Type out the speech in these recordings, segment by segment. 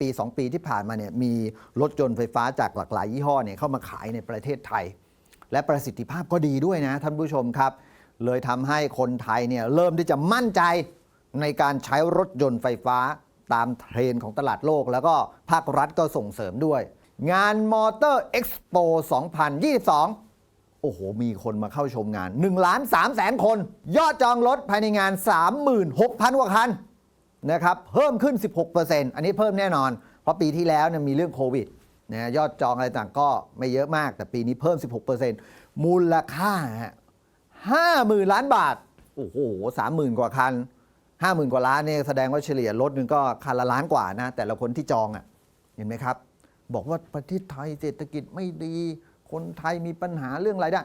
ปี 2 ปีที่ผ่านมาเนี่ยมีรถยนต์ไฟฟ้าจากหลากหลายยี่ห้อเนี่ยเข้ามาขายในประเทศไทย และประสิทธิภาพก็ดีด้วยนะท่านผู้ชมครับ เลยทำให้คนไทยเนี่ยเริ่มที่จะมั่นใจในการใช้รถยนต์ไฟฟ้าตามเทรนของตลาดโลก แล้วก็ภาครัฐก็ส่งเสริมด้วย งานมอเตอร์เอ็กซ์โป2022 โอ้โห มีคนมาเข้าชมงาน1ล้าน3แสนคน ยอดจองรถภายในงาน 36,000กว่าคัน นะครับเพิ่มขึ้น 16%อันนี้เพิ่มแน่นอน เพราะปีที่แล้วเนี่ยมีเรื่องโควิดนะยอดจองอะไรต่างก็ไม่เยอะมาก แต่ปีนี้เพิ่ม 16%มูลค่าฮะ50,000ล้านบาท โอ้โห30,000กว่าคัน50,000กว่าล้านเนี่ยแสดงว่าเฉลี่ยรถนึงก็คันละล้านกว่านะ แต่ละคนที่จองอะ่ะเห็นไหมครับ บอกว่าประเทศไทยเศรษฐกิจไม่ดี คนไทยมีปัญหาเรื่องรายได้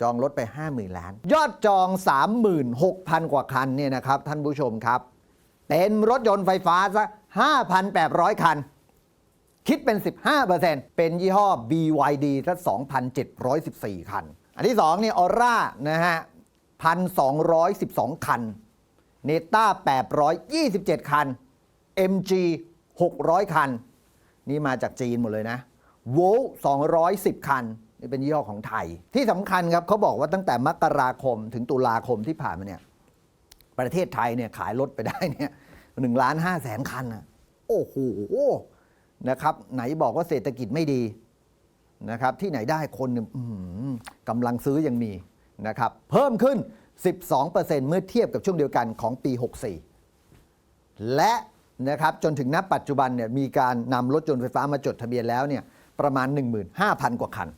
จองรถไป 50,000 ล้าน ยอดจอง 36,000 กว่าคันเนี่ยนะครับท่านผู้ชมครับ เป็นรถยนต์ไฟฟ้าซะ 5,800 คัน คิดเป็น 15%เป็นยี่ห้อ BYD ซะ2,714 คัน อันที่2เนี่ยออร่านะฮะ 1,212 คันเนต้า827 คัน MG 600 คัน นี่มาจากจีนหมดเลยนะโวล210 คัน นี่เป็นยี่ห้อของไทย ที่สำคัญครับเขาบอกว่าตั้งแต่มกราคมถึงตุลาคมที่ผ่านมาเนี่ย ประเทศไทยเนี่ยขายรถไปได้เนี่ยหนึ่งล้านห้าแสนคันนะโอ้โหนะครับไหนบอกว่าเศรษฐกิจไม่ดีนะครับที่ไหนได้คนกำลังซื้อยังมีนะครับเพิ่มขึ้น 12%เมื่อเทียบกับช่วงเดียวกันของปี 64 และนะครับจนถึงณปัจจุบันเนี่ยมีการนำรถยนต์ไฟฟ้ามาจดทะเบียนแล้วเนี่ยประมาณ 15,000 กว่าคัน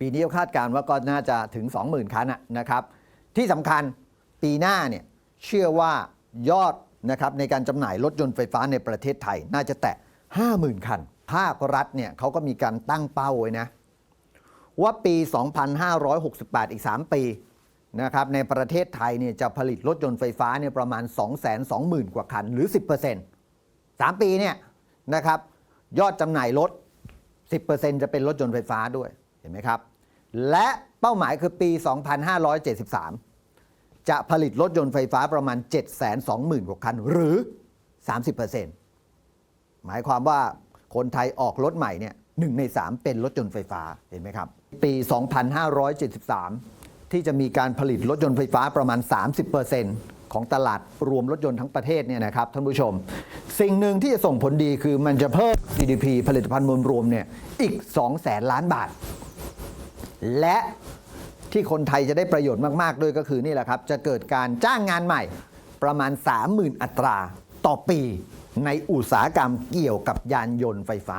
ปีนี้คาดการณ์ว่าก็น่าจะถึง 20,000 คันนะนะครับที่สำคัญ ปีหน้าเนี่ยเชื่อว่ายอดนะครับในการจำหน่ายรถยนต์ไฟฟ้าในประเทศไทย น่าจะแตะ 50,000 คัน ภาครัฐเนี่ยเขาก็มีการตั้งเป้าไว้นะ ว่าปี 2568 อีก 3 ปีนะครับในประเทศไทยเนี่ยจะผลิตรถยนต์ไฟฟ้าเนี่ยประมาณ 220,000 กว่าคันหรือ 10% 3 ปีเนี่ยนะครับยอดจำหน่ายรถ 10%จะเป็นรถยนต์ไฟฟ้าด้วยเห็นไหมครับ และเป้าหมายคือปี 2573 จะผลิตรถยนต์ไฟฟ้าประมาณ 720,000กว่าคัน หรือ 30%หมายความว่าคนไทยออกรถใหม่เนี่ยหนึ่งใน 3 เป็นรถยนต์ไฟฟ้าเห็นไหมครับ ปี 2573 ที่จะมีการผลิตรถยนต์ไฟฟ้าประมาณ 30%ของตลาดรวมรถยนต์ทั้งประเทศเนี่ยนะครับท่านผู้ชม สิ่งหนึ่งที่จะส่งผลดีคือมันจะเพิ่ม GDP ผลิตภัณฑ์มวลรวมเนี่ยอีก2แสนล้านบาท และ ที่คนไทยจะได้ประโยชน์มาก ๆ ด้วยก็คือนี่แหละครับ จะเกิดการจ้างงานใหม่ประมาณ 30,000 อัตราต่อปีในอุตสาหกรรมเกี่ยวกับยานยนต์ไฟฟ้า